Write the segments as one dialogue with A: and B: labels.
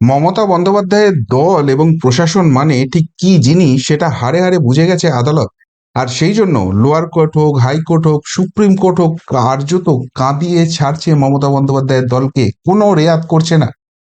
A: মমতা বন্দ্যোপাধ্যায়ের দল এবং প্রশাসন মানে ঠিক কি জিনিস সেটা হারে হাড়ে বুঝে গেছে আদালত। আর সেই জন্য লোয়ার কোর্ট হোক হাইকোর্ট হোক, সুপ্রিম কোর্ট হোক, কার্য তো কাঁদিয়ে ছাড়ছে মমতা বন্দ্যোপাধ্যায়ের দলকে, কোনো রেয়াত করছে না।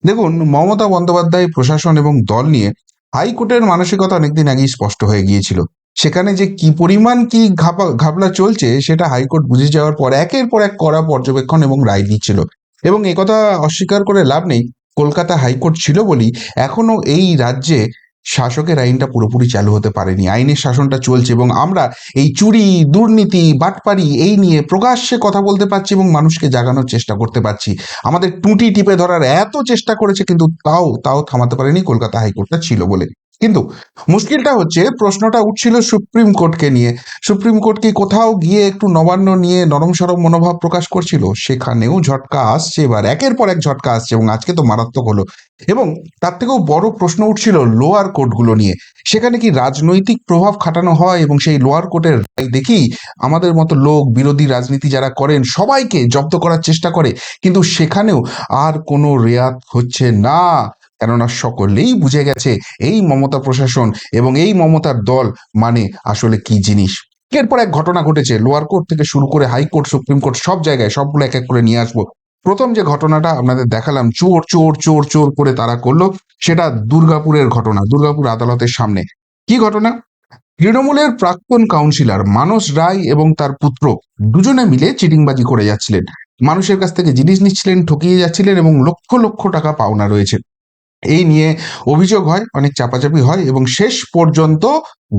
A: দেখুন, মমতা বন্দ্যোপাধ্যায় প্রশাসন এবং দল নিয়ে হাইকোর্টের মানসিকতা অনেকদিন আগেই স্পষ্ট হয়ে গিয়েছিল। সেখানে যে কি পরিমাণ কি ঘাপা, ঘাবলা চলছে সেটা হাইকোর্ট বুঝে যাওয়ার পর একের পর এক কড়া পর্যবেক্ষণ এবং রায় দিচ্ছিল। এবং একথা অস্বীকার করে লাভ নেই। কলকাতা হাইকোর্ট ছিল বলেই এখনও এই রাজ্যে শাসকের আইনটা পুরোপুরি চালু হতে পারেনি। আইনের শাসনটা চলছে এবং আমরা এই চুরি, দুর্নীতি, বাটপারি এই নিয়ে প্রকাশ্যে কথা বলতে পারছি এবং মানুষকে জাগানোর চেষ্টা করতে পারছি। আমাদের টুটি টিপে ধরার এত চেষ্টা করেছে কিন্তু তাও তাও থামাতে পারেনি কলকাতা হাইকোর্টটা ছিল বলে। কিন্তু মুশকিলটা হচ্ছে প্রশ্নটা উঠছিল সুপ্রিম কোর্টকে নিয়ে। সুপ্রিম কোর্ট কি কোথাও গিয়ে একটু নবান্ন নিয়ে নরম সরম মনোভাব প্রকাশ করছিল? সেখানেও ঝটকা আসছে এবার। একের পর এক ঝটকা আসছে এবং আজকে তো মারাত্মক হলো। এবং তার থেকেও বড় প্রশ্ন উঠছিল লোয়ার কোর্টগুলো নিয়ে। সেখানে কি রাজনৈতিক প্রভাব খাটানো হয় এবং সেই লোয়ার কোর্টের রায় দেখি? আমাদের মতো লোক, বিরোধী রাজনীতি যারা করেন, সবাইকে জব্দ করার চেষ্টা করে। কিন্তু সেখানেও আর কোনো রেয়াত হচ্ছে না। কেননা সকলেই বুঝে গেছে এই মমতা প্রশাসন এবং এই মমতার দল মানে আসলে কি জিনিস। এরপর এক ঘটনা ঘটেছে, লোয়ার কোর্ট থেকে শুরু করে হাইকোর্ট সুপ্রিম কোর্ট সব জায়গায় সবগুলো এক এক করে নিয়ে আসব। প্রথম যে ঘটনাটা আপনাদের দেখালাম, চোর চোর চোর চোর করে তারা করল, সেটা দুর্গাপুরের ঘটনা, দুর্গাপুর আদালতের সামনে। কি ঘটনা? তৃণমূলের প্রাক্তন কাউন্সিলর মানস রায় এবং তার পুত্র দুজনে মিলে চিটিংবাজি করে যাচ্ছিলেন। মানুষের কাছ থেকে জিনিস নিচ্ছিলেন, ঠকিয়ে যাচ্ছিলেন এবং লক্ষ লক্ষ টাকা পাওনা রয়েছে। এই নিয়ে অভিযোগ হয় অনেক চাপাচাপি হয় এবং শেষ পর্যন্ত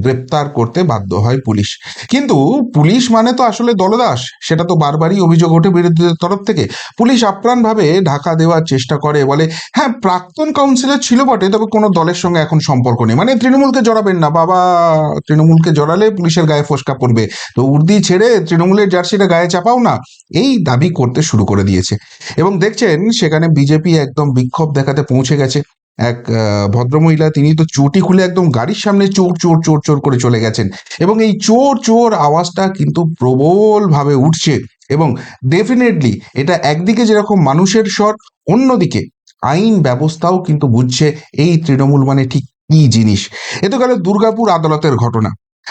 A: গ্রেপ্তার করতে বাধ্য হয় পুলিশ। কিন্তু পুলিশ মানে তো আসলে দলদাস। সেটা তো বারবারই অভিযোগ ওঠে বিরোধীদের তরফ থেকে। পুলিশ আপ্রাণভাবে ঢাকা দেওয়ার চেষ্টা করে, বলে হ্যাঁ প্রাক্তন কাউন্সিলর ছিল বটে, তবে কোনো দলের সঙ্গে এখন সম্পর্ক নেই। মানে তৃণমূলকে জড়াবেন না, বাবা। তৃণমূলকে জড়ালে পুলিশের গায়ে ফসকা পড়বে। তো উর্দি ছেড়ে তৃণমূলের জার্সিটা গায়ে চাপাও না, এই দাবি করতে শুরু করে দিয়েছে। এবং দেখছেন, সেখানে বিজেপি একদম বিক্ষোভ দেখাতে পৌঁছে গেছে। এক ভদ্রমহিলা, তিনি তো চুটি খুলে একদম গাড়ির সামনে চোর চোর চোর চোর করে চলে গেছেন। এবং এই চোর চোর আওয়াজটা কিন্তু প্রবল ভাবে উঠছে। এবং ডেফিনেটলি এটা একদিকে যেরকম মানুষের স্বর, অন্যদিকে আইন ব্যবস্থাও কিন্তু বুঝছে এই তৃণমূল মানে ঠিক কি জিনিস। এ তো গেল দুর্গাপুর আদালতের ঘটনা।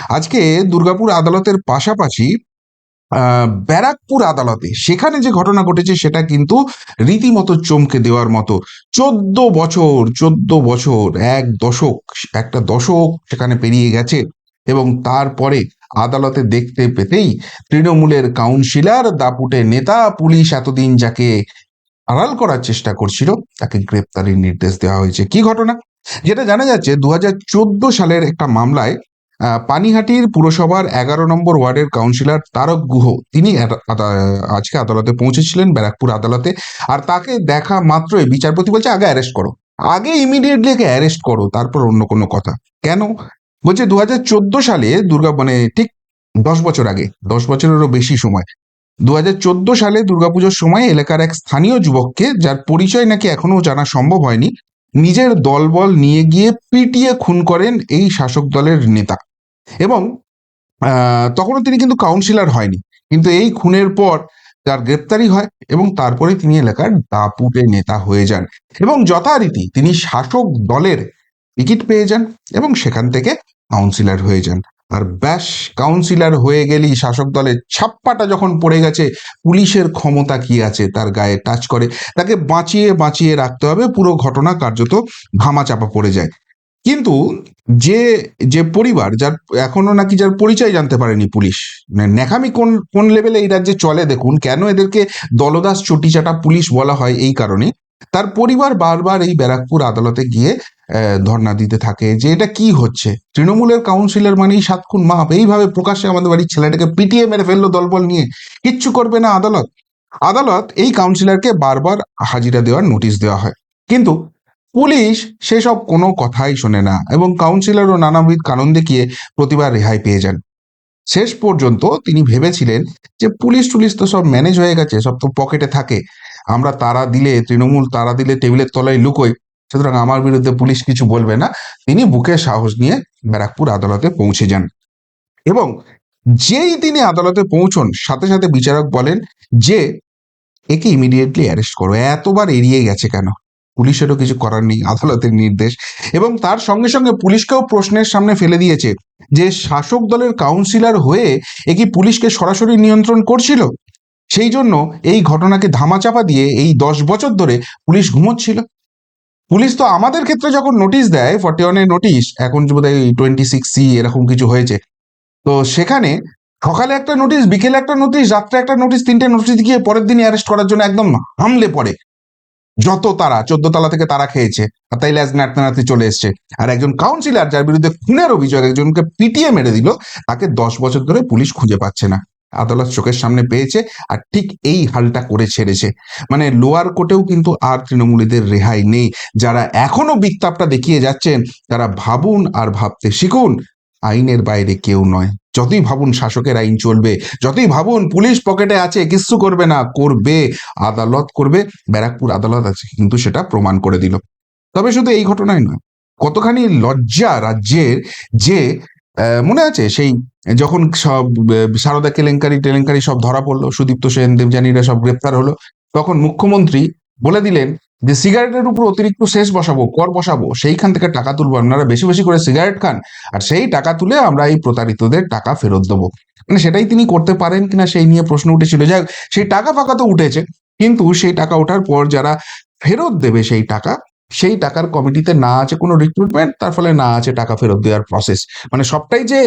A: আজকে দুর্গাপুর আদালতের পাশাপাশি ব্যারাকপুর আদালতে। সেখানে যে ঘটনা ঘটেছে, সেটা কিন্তু রীতিমতো চমকে দেওয়ার মতো। চোদ্দ বছর চোদ্দ বছর, এক দশক, একটা দশক সেখানে পেরিয়ে গেছে এবং তারপরে আদালতে দেখতে পেতেই তৃণমূলের কাউন্সিলর, দাপুটে নেতা, পুলিশ এতদিন যাকে আড়াল করার চেষ্টা করছিল, তাকে গ্রেপ্তারের নির্দেশ দেওয়া হয়েছে। কি ঘটনা? যেটা জানা যাচ্ছে দু হাজার চোদ্দ সালের একটা মামলায় পানিহাটির পুরসভার এগারো নম্বর ওয়ার্ডের কাউন্সিলর তারক গুহ, তিনি আজকে আদালতে পৌঁছেছিলেন, ব্যারাকপুর আদালতে। আর তাকে দেখা মাত্রই বিচারপতি বলছে, আগে অ্যারেস্ট করো। আগে ইমিডিয়েটলি একে অ্যারেস্ট করো, তারপর অন্য কোনো কথা। কেন? বলছে দু হাজার চোদ্দ সালে দুর্গা মানে ঠিক দশ বছর আগে, দশ বছরেরও বেশি সময় দু হাজার চোদ্দ সালে দুর্গাপুজোর সময় এলাকার এক স্থানীয় যুবককে, যার পরিচয় নাকি এখনও জানা সম্ভব হয়নি, নিজের দলবল নিয়ে গিয়ে পিটিয়ে খুন করেন এই শাসক দলের নেতা। এবং তখনও তিনি কিন্তু কাউন্সিলর হয়নি। কিন্তু এই খুনের পর তার গ্রেপ্তারি হয় এবং তারপরে তিনি এলাকার দাপুটে নেতা হয়ে যান এবং যথারীতি তিনি শাসক দলের টিকিট পেয়ে যান এবং সেখান থেকে কাউন্সিলর হয়ে যান। আর ব্যাস কাউন্সিলর হয়ে গেলেই শাসক দলের ছাপ্পাটা যখন পড়ে গেছে, পুলিশের ক্ষমতা কি আছে তার গায়ে টাচ করে। তাকে বাঁচিয়ে বাঁচিয়ে রাখতে হবে, পুরো ঘটনা কার্যত ধামা চাপা পড়ে যায়। কিন্তু যে যে পরিবার যার এখনও নাকি যার পরিচয় জানতে পারেনি পুলিশ মানে নেখামি কোন কোন লেভেলে এই রাজ্যে চলে দেখুন, কেন এদেরকে দলদাস চটিচাটা পুলিশ বলা হয় এই কারণে, তার পরিবার বারবার এই ব্যারাকপুর আদালতে গিয়ে ধর্ণা দিতে থাকে যে এটা কি হচ্ছে? তৃণমূলের কাউন্সিলর মানেই সাত খুন মাপ, এইভাবে প্রকাশ্যে আমাদের বাড়ির ছেলেটাকে পিটিয়ে মেরে ফেলল দলবল নিয়ে, কিচ্ছু করবে না আদালত। আদালত এই কাউন্সিলরকে বারবার হাজিরা দেওয়ার নোটিশ দেওয়া হয়। কিন্তু পুলিশ সেসব কোনো কথাই শোনে না এবং কাউন্সিলরও নানাবিধ কারণ দেখিয়ে প্রতিবার রেহাই পেয়ে যান। শেষ পর্যন্ত তিনি ভেবেছিলেন যে পুলিশ টুলিশ তো সব ম্যানেজ হয়ে গেছে, সব তো পকেটে থাকে। আমরা তারা দিলে, তৃণমূল তারা দিলে, টেবিলের তলায় লুকোই, সুতরাং আমার বিরুদ্ধে পুলিশ কিছু বলবে না। তিনি বুকে সাহস নিয়ে ব্যারাকপুর আদালতে পৌঁছে যান। এবং যেই তিনি আদালতে পৌঁছন, সাথে সাথে বিচারক বলেন যে, একে ইমিডিয়েটলি অ্যারেস্ট করো। এতবার এড়িয়ে গেছে কেন? পুলিশেরও কিছু করার নেই, আদালতের নির্দেশ। এবং তার সঙ্গে সঙ্গে পুলিশকেও প্রশ্নের সামনে ফেলে দিয়েছে যে শাসক দলের কাউন্সিলর হয়ে এ কি পুলিশকে সরাসরি নিয়ন্ত্রণ করছিল? সেই জন্য এই ঘটনাকে ধামাচাপা দিয়ে এই দশ বছর ধরে পুলিশ ঘুমোচ্ছিল। পুলিশ তো আমাদের ক্ষেত্রে যখন নোটিশ দেয় ফর্টি ওয়ানের নোটিশ এখন বোধ হয় টোয়েন্টি সিক্স সি এরকম কিছু হয়েছে। তো সেখানে সকালে একটা নোটিশ বিকেলে একটা নোটিশ রাত্রে একটা নোটিশ তিনটে নোটিশ গিয়ে পরের দিনই অ্যারেস্ট করার জন্য একদম হামলে পড়ে। যত তারা, চোদ্দ তলা থেকে তারা খেয়েছে, আর তাই ল্যাজ নাড়তে চলে এসছে। আর একজন কাউন্সিলর যার বিরুদ্ধে খুনের অভিযোগ, একজনকে পিটিয়ে মেরে দিল, তাকে দশ বছর ধরে পুলিশ খুঁজে পাচ্ছে না। আদালত চোখের সামনে পেয়েছে, আর ঠিক এই হালটা করে ছেড়েছে। মানে লোয়ার কোর্টেও কিন্তু আর তৃণমূলীদের রেহাই নেই। যারা এখনও বিত্তাপটা দেখিয়ে যাচ্ছেন, তারা ভাবুন আর ভাবতে শিখুন, আইনের বাইরে কেউ নয়। যতই ভাবুন শাসকের আইন চলবে, যতই ভাবুন পুলিশ পকেটে আছে, কিচ্ছু করবে না, করবে, আদালত করবে, ব্যারাকপুর আদালত আছে, কিন্তু সেটা প্রমাণ করে দিল। তবে শুধু এই ঘটনায় নয়, কতখানি লজ্জা রাজ্যের যে মনে আছে সেই, যখন সব সারদা কেলেঙ্কারি, টেলেঙ্কারি সব ধরা পড়ল, সুদীপ্ত সেন, দেবযানীরা সব গ্রেপ্তার হলো, তখন মুখ্যমন্ত্রী বলে দিলেন যে সিগারেটের উপর অতিরিক্ত শেষ বসাবো, কর বসাবো, সেইখান থেকে টাকা তুলবো, আপনারা বেশি বেশি করে সিগারেট খান, আর সেই টাকা তুলে আমরা এই প্রতারিতদের টাকা ফেরত দেবো। মানে সেটাই তিনি করতে পারেন কিনা সেই নিয়ে প্রশ্ন উঠেছিল। যাই সেই টাকা ফাঁকা তো উঠেছে, কিন্তু সেই টাকা ওঠার পর যারা ফেরত দেবে সেই টাকা, সেই টাকার কমিটিতে না আছে কোনো রিক্রুটমেন্ট তার ফলে না আছে টাকা ফেরত দেওয়ার প্রসেস মানে সবটাই যে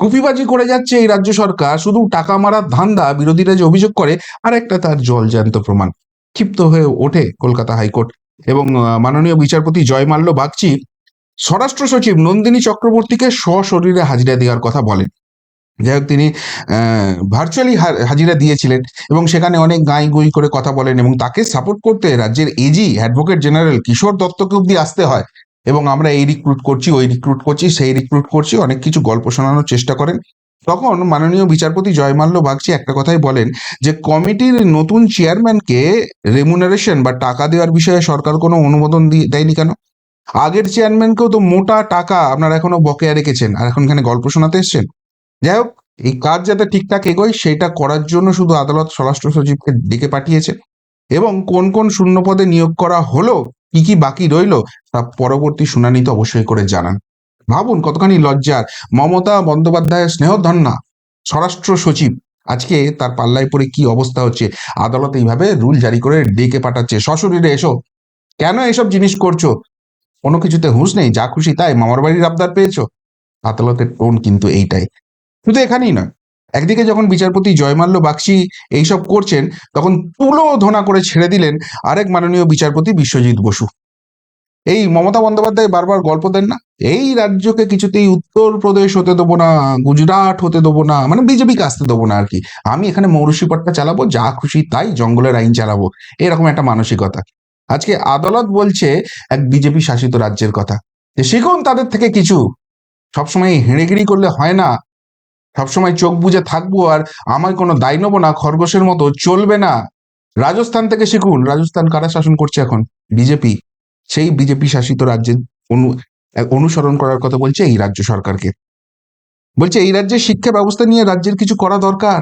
A: কুপিবাজি করে যাচ্ছে এই রাজ্য সরকার, শুধু টাকা মারার ধান্দা বিরোধীরা যে অভিযোগ করে আর একটা তার জলজ্যান্ত প্রমাণ। ক্ষিপ্ত হয়ে ওঠে কলকাতা হাইকোর্ট এবং মাননীয় বিচারপতি জয়মাল্য বাগচি স্বরাষ্ট্র সচিব নন্দিনী চক্রবর্তীকে সশরীরে হাজিরা দেওয়ার কথা বলেন। যাই হোক, তিনি ভার্চুয়ালি হাজিরা দিয়েছিলেন এবং সেখানে অনেক গাঁই গুই করে কথা বলেন এবং তাকে সাপোর্ট করতে রাজ্যের এজি অ্যাডভোকেট জেনারেল কিশোর দত্তকে অব্দি আসতে হয় এবং আমরা এই রিক্রুট করছি, ওই রিক্রুট করছি, সেই রিক্রুট করছি, অনেক কিছু গল্প শোনানোর চেষ্টা করেন। তখন মাননীয় বিচারপতি জয়মাল্য বাগচি একটা কথাই বলেন যে কমিটির নতুন চেয়ারম্যানকে রেমুনারেশন বা টাকা দেওয়ার বিষয়ে সরকার কোনো অনুমোদন দিয়ে- দেয়নি কেন? আগের চেয়ারম্যানকেও তো মোটা টাকা আপনারা এখনও বকেয়া রেখেছেন আর এখন এখানে গল্প শোনাতে এসছেন। যাই হোক, এই কাজ যাতে ঠিকঠাক এগোয় সেটা করার জন্য শুধু আদালত স্বরাষ্ট্র সচিবকে ডেকে পাঠিয়েছে এবং কোন কোন শূন্য পদে নিয়োগ করা হলো, কি কি বাকি রইল, তা পরবর্তী শুনানিতে অবশ্যই করে জানান। ভাবুন কতখানি লজ্জার। মমতা বন্দ্যোপাধ্যায়ের স্নেহধন্যা। স্বরাষ্ট্র সচিব। আজকে তার পাল্লায় পড়ে কি অবস্থা হচ্ছে? আদালত এইভাবে রুল জারি করে ডেকে পাঠাচ্ছে। সশরীরে এসো। কেন এসব জিনিস করছ? কোনো কিছুতে হুঁশ নেই। যা খুশি তাই। মামার বাড়ির আবদার পেয়েছ? আদালতের টোন কিন্তু এইটাই। শুধু এখানেই নয়। একদিকে যখন বিচারপতি জয়মাল্য বাগচি এইসব করছেন, তখন তুলো ধনা করে ছেড়ে দিলেন আরেক মাননীয় বিচারপতি বিশ্বজিৎ বসু। এই মমতা বন্দ্যোপাধ্যায় বারবার গল্প দেন না? এই রাজ্যকে কিছুতেই উত্তরপ্রদেশ হতে দেবো না, গুজরাট হতে দেবো না মানে বিজেপিকে আসতে দেবো না আর কি। আমি এখানে মৌরসিপাট্টা চালাবো, যা খুশি তাই জঙ্গলের আইন চালাবো। এরকম একটা মানসিকতা। আজকে আদালত বলছে এক বিজেপি শাসিত রাজ্যের কথা। যে শিখুন তাদের থেকে কিছু। সবসময় হেঁড়েগিরি করলে হয় না। সবসময় চোখ বুজে থাকব আর আমায় কোনো দায় নেব না, খরগোশের মতো চলবে না। রাজস্থান থেকে শিখুন। রাজস্থান কারা শাসন করছে এখন? বিজেপি। সেই বিজেপি শাসিত রাজ্যের অনু, অনুসরণ করার কথা বলছে এই রাজ্য সরকারকে। বলছে এই রাজ্যের শিক্ষা ব্যবস্থা নিয়ে রাজ্যের কিছু করা দরকার।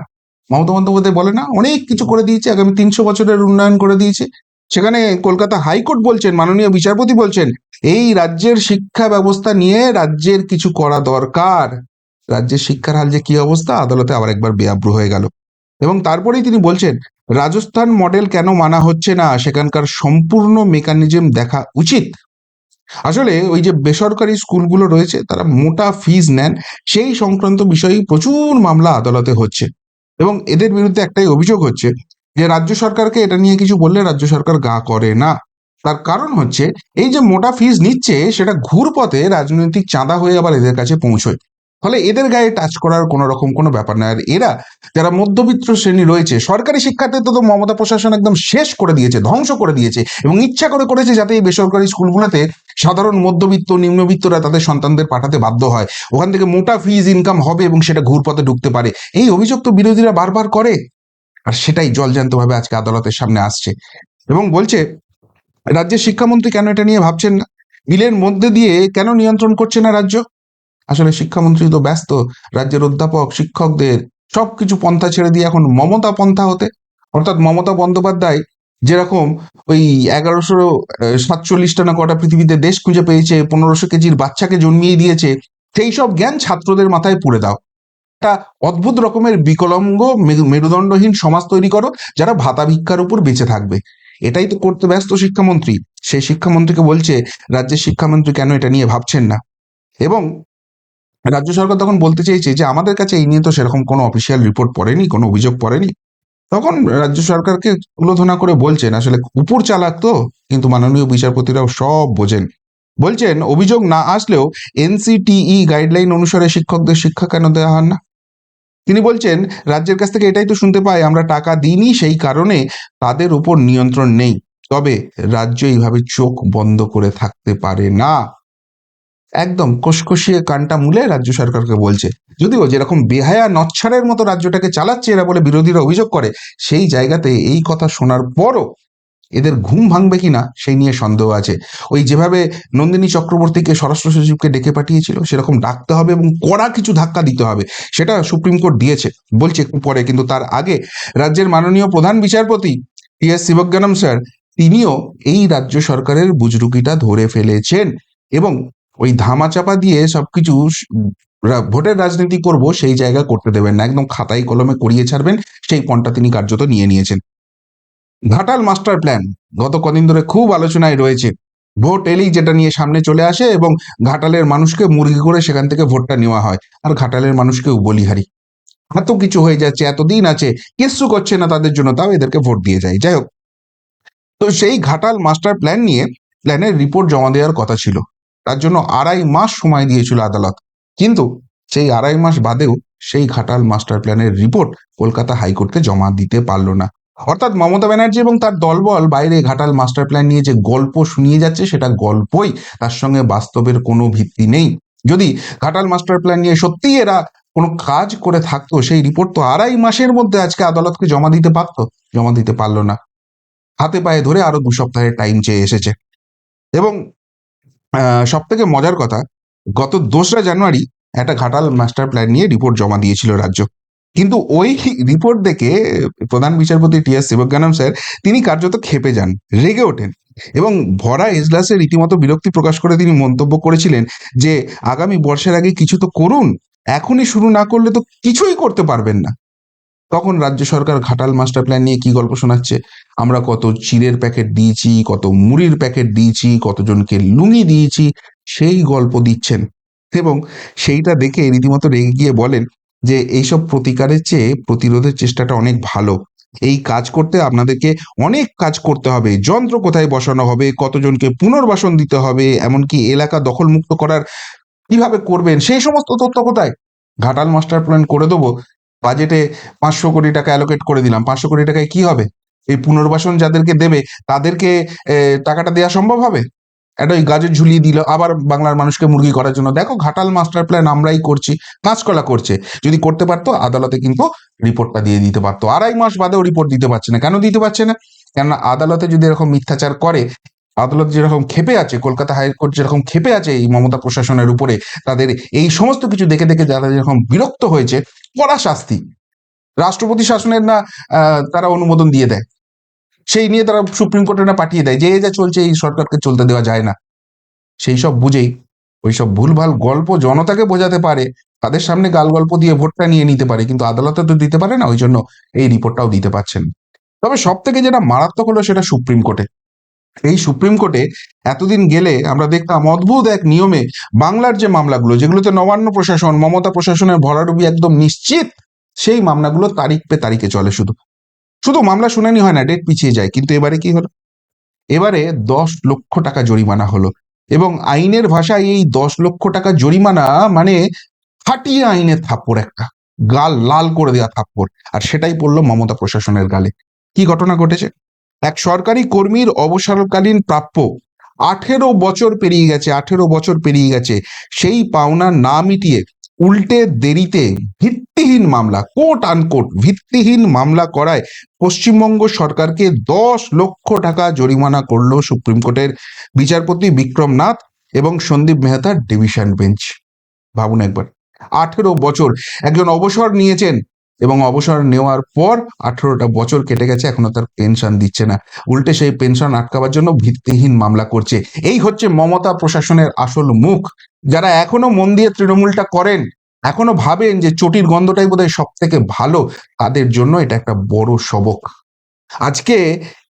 A: মমতা বন্দ্যোপাধ্যায় বলে না, অনেক কিছু করে দিয়েছে, আগামী তিনশো বছরের উন্নয়ন করে দিয়েছে। সেখানে কলকাতা হাইকোর্ট বলছেন, মাননীয় বিচারপতি বলছেন, এই রাজ্যের শিক্ষা ব্যবস্থা নিয়ে রাজ্যের কিছু করা দরকার। রাজ্যের শিক্ষার হাল যে কি অবস্থা, আদালতে আবার একবার বেআব্রু হয়ে গেল। এবং তারপরেই তিনি বলছেন রাজস্থান মডেল কেন মানা হচ্ছে না? সেখানকার সম্পূর্ণ মেকানিজম দেখা উচিত। আসলে ওই যে বেসরকারি স্কুলগুলো রয়েছে, তারা মোটা ফিজ নেন। সেই সংক্রান্ত বিষয়ে প্রচুর মামলা আদালতে হচ্ছে। এবং এদের বিরুদ্ধে একটাই অভিযোগ হচ্ছে যে, রাজ্য সরকারকে এটা নিয়ে কিছু বললে রাজ্য সরকার গা করে না। তার কারণ হচ্ছে, এই যে মোটা ফিজ নিচ্ছে, সেটা ঘুরপথে রাজনৈতিক চাঁদা হয়ে আবার এদের কাছে পৌঁছয়। ফলে এদের গায়ে টাচ করার কোনো রকম কোনো ব্যাপার নয় আর এরা যারা মধ্যবিত্ত শ্রেণি রয়েছে, সরকারি শিক্ষাতে তো মমতা প্রশাসন একদম শেষ করে দিয়েছে, ধ্বংস করে দিয়েছে এবং ইচ্ছা করে করেছে যাতে এই বেসরকারি স্কুলগুলোতে সাধারণ মধ্যবিত্ত, নিম্নবিত্তরা তাদের সন্তানদের পাঠাতে বাধ্য হয়। ওখান থেকে মোটা ফিজ ইনকাম হবে এবং সেটা ঘুরপথে ঢুকতে পারে। এই অভিযোগ তো বিরোধীরা বারবার করে। আর সেটাই জলজান্তভাবে আজকে আদালতের সামনে আসছে এবং বলছে, রাজ্যের শিক্ষামন্ত্রী কেন এটা নিয়ে ভাবছেন না? বিলের মধ্যে দিয়ে কেন নিয়ন্ত্রণ করছে না রাজ্য? আসলে শিক্ষামন্ত্রী তো ব্যস্ত, রাজ্যের অধ্যাপক, শিক্ষকদের সবকিছু পন্থা ছেড়ে দিয়ে এখন মমতা পন্থা হতে, অর্থাৎ মমতা বন্দ্যোপাধ্যায় যেরকম ওই এগারোশো সাতচল্লিশটা না কটা পৃথিবীতে দেশ খুঁজে পেয়েছে, পনেরোশো কেজির বাচ্চাকে জন্মিয়ে দিয়েছে, সেই সব জ্ঞান ছাত্রদের মাথায় পুড়ে দাও। একটা অদ্ভুত রকমের বিকলঙ্গ, মেরু- মেরুদণ্ডহীন সমাজ তৈরি করো, যারা ভাতা ভিক্ষার উপর বেঁচে থাকবে। এটাই তো করতে ব্যস্ত শিক্ষামন্ত্রী। সেই শিক্ষামন্ত্রীকে বলছে, রাজ্যের শিক্ষামন্ত্রী কেন এটা নিয়ে ভাবছেন না? এবং রাজ্য সরকার তখন বলতে চেয়েছে যে, আমাদের কাছে এই নিয়ে তো সেরকম কোনো অফিসিয়াল রিপোর্ট পড়েনি, কোনো অভিযোগ পড়েনি। তখন রাজ্য সরকারকে তুলোধনা করে বলছেন, আসলে উপর চালাক তো, কিন্তু মাননীয় বিচারপতিরাও সব বোঝেন। বলছেন, অভিযোগ না আসলেও এনসিটিই গাইডলাইন অনুসারে শিক্ষকদের শিক্ষা কেন দেওয়া হয় না? তিনি বলছেন, রাজ্যের কাছ থেকে এটাই তো শুনতে পাই, আমরা টাকা দিইনি, সেই কারণে তাদের উপর নিয়ন্ত্রণ নেই। তবে রাজ্য এইভাবে চোখ বন্ধ করে থাকতে পারে না। একদম কষকষিয়ে কানটা মুলে রাজ্য সরকারকে বলছে। যদিও যেরকম বেহায়া নচ্ছারের মতো রাজ্যটাকে চালাচ্ছে এরা বলে বিরোধীরা অভিযোগ করে, সেই জায়গাতে এই কথা শোনার পরও এদের ঘুম ভাঙবে কিনা সেই নিয়ে সন্দেহ আছে। ওই যেভাবে নন্দিনী চক্রবর্তীকে স্বরাষ্ট্র সচিবকে ডেকে পাঠিয়েছিল, সেরকম ডাকতে হবে এবং কড়া কিছু ধাক্কা দিতে হবে, সেটা সুপ্রিম কোর্ট দিয়েছে, বলছে পরে। কিন্তু তার আগে রাজ্যের মাননীয় প্রধান বিচারপতি টি এস শিবজ্ঞানম স্যার, তিনিও এই রাজ্য সরকারের বুজরুকিটা ধরে ফেলেছেন এবং ওই ধামাচাপা দিয়ে সবকিছু ভোটের রাজনীতি করব সেই জায়গা করতে দেবেন না। একদম খাতায় কলমে করিয়ে ছাড়বেন, সেই পণটা তিনি কার্যত নিয়ে নিয়েছেন। ঘাটাল মাস্টার প্ল্যান, গত কদিন ধরে খুব আলোচনায় রয়েছে। ভোট এলেই যেটা নিয়ে সামনে চলে আসে এবং ঘাটালের মানুষকে মুরগি করে সেখান থেকে ভোটটা নেওয়া হয়। আর ঘাটালের মানুষকেও বলিহারি এত কিছু হয়ে যাচ্ছে, এতদিন আছে, কিচ্ছু করছে না তাদের জন্য, তাও এদেরকে ভোট দিয়ে যায়। যাই হোক। তো সেই ঘাটাল মাস্টার প্ল্যান নিয়ে, প্ল্যানের রিপোর্ট জমা দেওয়ার কথা ছিল। তার জন্য আড়াই মাস সময় দিয়েছিল আদালত। কিন্তু সেই আড়াই মাস বাদেও সেই ঘাটাল মাস্টার প্ল্যানের রিপোর্ট কলকাতা হাইকোর্টকে জমা দিতে পারল না। অর্থাৎ মমতা ব্যানার্জি এবং তার দলবল বাইরে ঘাটাল মাস্টার প্ল্যান নিয়ে যে গল্প শুনিয়ে যাচ্ছে, সেটা গল্পই তার সঙ্গে বাস্তবের কোনো ভিত্তি নেই। যদি ঘাটাল মাস্টার প্ল্যান নিয়ে সত্যিই এরা কোনো কাজ করে থাকতো, সেই রিপোর্ট তো আড়াই মাসের মধ্যে আজকে আদালতকে জমা দিতে পারতো, জমা দিতে পারল না। হাতে পায়ে ধরে আরও দু সপ্তাহের টাইম চেয়ে এসেছে। এবং সব থেকে মজার কথা, গত দোসরা জানুয়ারি একটা ঘাটাল মাস্টার প্ল্যান নিয়ে রিপোর্ট জমা দিয়েছিল রাজ্য। কিন্তু ওই রিপোর্ট দেখে প্রধান বিচারপতি টি এস শিবজ্ঞানম স্যার, তিনি কার্যত খেপে যান, রেগে ওঠেন এবং ভরা এজলাসে রীতিমতো বিরক্তি প্রকাশ করে তিনি মন্তব্য করেছিলেন যে, আগামী বর্ষের আগে কিছু তো করুন, এখনই শুরু না করলে তো কিছুই করতে পারবেন না। তখন রাজ্য সরকার ঘাটাল মাস্টার প্ল্যান নিয়ে কি গল্প শোনাচ্ছে? আমরা কত চিড়ের প্যাকেট দিয়েছি, কত মুড়ির প্যাকেট দিয়েছি, কতজনকে লুঙ্গি দিয়েছি, সেই গল্প দিচ্ছেন। এবং সেইটা দেখে রীতিমতো রেগে গিয়ে বলেন যে, এইসব প্রতিকারের চেয়ে প্রতিরোধের চেষ্টাটা অনেক ভালো। এই কাজ করতে আপনাদেরকে অনেক কাজ করতে হবে। যন্ত্র কোথায় বসানো হবে, কতজনকে পুনর্বাসন দিতে হবে, এমনকি এলাকা দখলমুক্ত করার কীভাবে করবেন, সেই সমস্ত তথ্য কোথায়? ঘাটাল মাস্টার প্ল্যান করে দেবো। বাজেটে পাঁচশো কোটি টাকা অ্যালোকেট করে দিলাম। পাঁচশো কোটি টাকায় কি হবে? এই পুনর্বাসন যাদেরকে দেবে, তাদেরকে টাকাটা দেওয়া সম্ভব হবে? একটা ওই গাজর ঝুলিয়ে দিল, আবার বাংলার মানুষকে মুরগি করার জন্য। দেখো, ঘাটাল মাস্টার প্ল্যান আমরাই করছি, কাঁচকলা করছে। যদি করতে পারতো, আদালতে কিন্তু রিপোর্টটা দিয়ে দিতে পারতো। আড়াই মাস বাদেও রিপোর্ট দিতে পারছে না। কেন দিতে পারছে না? কেননা আদালতে যদি এরকম মিথ্যাচার করে, আদালত যেরকম ক্ষেপে আছে, কলকাতা হাইকোর্ট যেরকম ক্ষেপে আছে এই মমতা প্রশাসনের উপরে, তাদের এই সমস্ত কিছু দেখে দেখে যারা যেরকম বিরক্ত হয়েছে, কড়া শাস্তি। রাষ্ট্রপতি শাসনের না তারা অনুমোদন দিয়ে দেয়। সেই নিয়ে তারা সুপ্রিম কোর্টে না পাঠিয়ে দেয়। যে যা চলছে এই সরকারকে চলতে দেওয়া যায় না। সেই সব বুঝেই, ওই সব ভুলভাল গল্প জনতাকে বোঝাতে পারে, তাদের সামনে গাল গল্প দিয়ে ভোটটা নিয়ে নিতে পারে, কিন্তু আদালতে তো দিতে পারে না, ওই জন্য এই রিপোর্টটাও দিতে পারছেন। তবে সব থেকে যেটা মারাত্মক হলো সেটা সুপ্রিম কোর্টে। এই সুপ্রিম কোর্টে এতদিন গেলে আমরা দেখতাম অদ্ভুত এক নিয়মে বাংলার যে মামলাগুলো, যেগুলোতে নবান্ন প্রশাসন, মমতা প্রশাসনের ভরাডুবি একদম নিশ্চিত, সেই মামলাগুলো তারিখ পে তারিখে চলে শুধু। শুধু মামলা শুনানি হয় না ডেট পিছিয়ে যায়। কিন্তু এবারে কি হলো? এবারে দশ লক্ষ টাকা জরিমানা হলো এবং আইনের ভাষায় এই দশ লক্ষ টাকা জরিমানা মানে ফাটিয়ে আইনের থাপ্পড় একটা, গাল লাল করে দেওয়া থাপ্পড়, আর সেটাই পড়ল মমতা প্রশাসনের গালে। কি ঘটনা ঘটেছে? এক সরকারি কর্মীর অবসরকালীন প্রাপ্য আঠেরো বছর পেরিয়ে গেছে, আঠেরো বছর পেরিয়ে গেছে, সেই পাওনা না মিটিয়ে উল্টে দেরিতে ভিত্তিহীন মামলা কোট আনকোট ভিত্তিহীন মামলা করায় পশ্চিমবঙ্গ সরকারকে দশ লক্ষ টাকা জরিমানা করল সুপ্রিম কোর্টের বিচারপতি বিক্রম নাথ এবং সন্দীপ মেহতার ডিভিশন বেঞ্চ। ভাবুন একবার, আঠেরো বছর একজন অবসর নিয়েছেন এবং অবসর নেওয়ার পর আঠেরোটা বছর কেটে গেছে, এখনও তার পেনশন দিচ্ছে না। উল্টে সেই পেনশন আটকাবার জন্য ভিত্তিহীন মামলা করছে। এই হচ্ছে মমতা প্রশাসনের আসল মুখ। যারা এখনও মন দিয়ে তৃণমূলটা করেন, এখনও ভাবেন যে চটির গন্ধটাই বোধহয় সব থেকে ভালো, তাদের জন্য এটা একটা বড় সবক। আজকে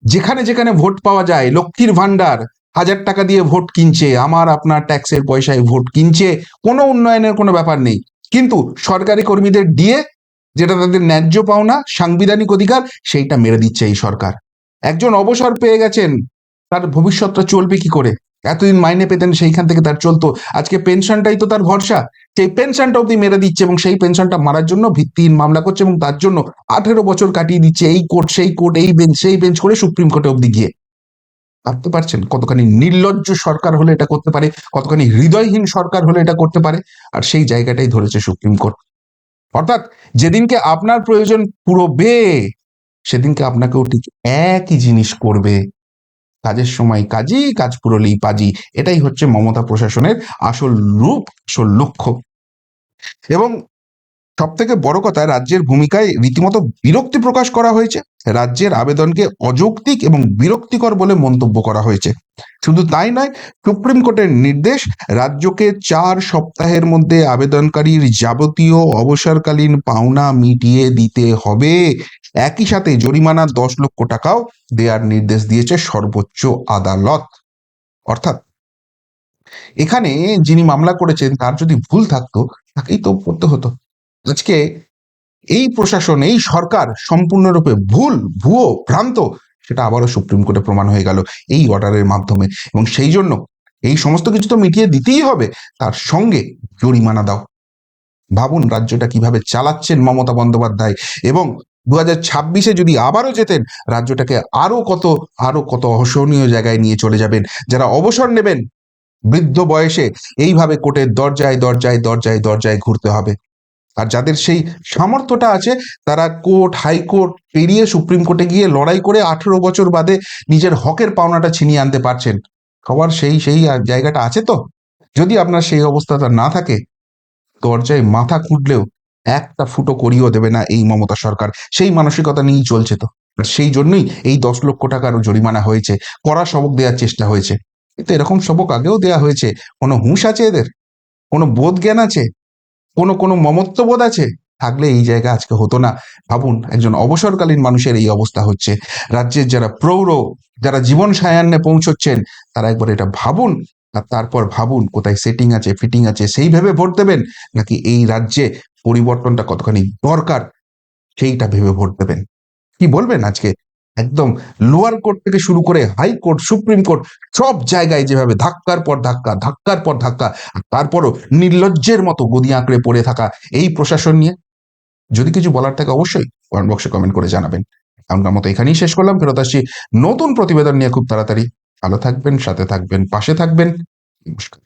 A: যেখানে যেখানে ভোট পাওয়া যায়, লক্ষ্মীর ভান্ডার হাজার টাকা দিয়ে ভোট কিনছে, আমার আপনার ট্যাক্সের পয়সায় ভোট কিনছে, কোনো উন্নয়নের কোনো ব্যাপার নেই। কিন্তু সরকারি কর্মীদের দিয়ে যেটা তাদের ন্যায্য পাওনা, সাংবিধানিক অধিকার, সেইটা মেরে দিচ্ছে এই সরকার। একজন অবসর পেয়ে গেছেন, তার ভবিষ্যৎটা চলবে কি করে? এতদিন মাইনে পেতেন, সেইখান থেকে তার চলতো। আজকে পেনশনটাই তো তার ভরসা। সেই পেনশনটা অব্দি মেরে দিচ্ছে এবং সেই পেনশনটা মারার জন্য ভিত্তিহীন মামলা করছে এবং তার জন্য আঠেরো বছর কাটিয়ে দিচ্ছে এই কোর্ট, সেই কোর্ট, এই বেঞ্চ, সেই বেঞ্চ করে সুপ্রিম কোর্টে অব্দি গিয়ে। ভাবতে পারছেন কতখানি নির্লজ্জ সরকার হলে এটা করতে পারে? কতখানি হৃদয়হীন সরকার হলে এটা করতে পারে? আর সেই জায়গাটাই ধরেছে সুপ্রিম কোর্ট। অর্থাৎ যেদিনকে আপনার প্রয়োজন পুরোবে, সেদিনকে আপনাকেও ঠিক একই জিনিস করবে। কাজের সময় কাজই, কাজ পুরোলেই পাজি। এটাই হচ্ছে মমতা প্রশাসনের আসল রূপ, আসল লক্ষ্য। এবং সব থেকে বড় কথা, রাজ্যের ভূমিকায় রীতিমতো বিরক্তি প্রকাশ করা হয়েছে। রাজ্যের আবেদনকে অযৌক্তিক এবং বিরক্তিকর বলে মন্তব্য করা হয়েছে। শুধু তাই নয়, সুপ্রিম কোর্টের নির্দেশ, রাজ্যকে চার সপ্তাহের মধ্যে আবেদনকারীর যাবতীয় অবসরকালীন পাওনা মিটিয়ে দিতে হবে। একই সাথে জরিমানা দশ লক্ষ টাকাও দেওয়ার নির্দেশ দিয়েছে সর্বোচ্চ আদালত। অর্থাৎ, এখানে যিনি মামলা করেছেন, তার যদি ভুল থাকতো, তাকেই তো করতে হতো। আজকে এই প্রশাসন, এই সরকার সম্পূর্ণরূপে ভুল, ভুয়ো, ভ্রান্ত, সেটা আবারও সুপ্রিম কোর্টে প্রমাণ হয়ে গেল এই অর্ডারের মাধ্যমে। এবং সেই জন্য এই সমস্ত কিছু তো মিটিয়ে দিতেই হবে, তার সঙ্গে জরিমানা দাও। ভাবুন রাজ্যটা কীভাবে চালাচ্ছেন মমতা বন্দ্যোপাধ্যায়। এবং দু হাজার ছাব্বিশে যদি আবারও যেতেন, রাজ্যটাকে আরও কত আরও কত অসহনীয় জায়গায় নিয়ে চলে যাবেন। যারা অবসর নেবেন, বৃদ্ধ বয়সে এইভাবে কোর্টের দরজায় দরজায় দরজায় দরজায় ঘুরতে হবে। আর যাদের সেই সামর্থ্যটা আছে, তারা কোর্ট হাইকোর্ট পেরিয়ে সুপ্রিম কোর্টে গিয়ে লড়াই করে আঠেরো বছর বাদে নিজের হকের পাওনাটা ছিনিয়ে আনতে পারছেন। সবার সেই সেই জায়গাটা আছে তো? যদি আপনার সেই অবস্থাটা না থাকে, দরজায় মাথা খুঁটলেও একটা ফুটো করিয়েও দেবে না এই মমতা সরকার। সেই মানসিকতা নিয়েই চলছে তো। সেই জন্যই এই দশ লক্ষ টাকার জরিমানা হয়েছে, কড়া সবক দেওয়ার চেষ্টা হয়েছে। কিন্তু এরকম সবক আগেও দেওয়া হয়েছে। কোনো হুঁশ আছে এদের? কোনো বোধ জ্ঞান আছে? কোনো কোনো মমত্ববোধ আছে? থাকলে এই জায়গা আজকে হতো না। ভাবুন, একজন অবসরকালীন মানুষের এই অবস্থা হচ্ছে। রাজ্যের যারা প্রৌঢ়, যারা জীবন সায়ান্নে পৌঁছচ্ছেন, তারা একবার এটা ভাবুন। আর তারপর ভাবুন, কোথায় সেটিং আছে ফিটিং আছে, সেই ভেবে ভোট দেবেন? নাকি এই রাজ্যে পরিবর্তনটা কতখানি দরকার, সেইটা ভেবে ভোট দেবেন। কি বলবেন আজকে? একদম লোয়ার কোর্ট থেকে শুরু করে হাইকোর্ট সুপ্রিম কোর্ট সব জায়গায় যেভাবে ধাক্কার পর ধাক্কা, ধাক্কার পর ধাক্কা তারপরও নির্লজ্জের মতো গদি আঁকড়ে পড়ে থাকা এই প্রশাসন নিয়ে। যদি কিছু বলার থাকে অবশ্যই কমেন্ট বক্সে কমেন্ট করে জানাবেন। এখনকার মতো এখানেই শেষ করলাম। ফেরত আসছি নতুন প্রতিবেদন নিয়ে খুব তাড়াতাড়ি। ভালো থাকবেন, সাথে থাকবেন, পাশে থাকবেন। নমস্কার।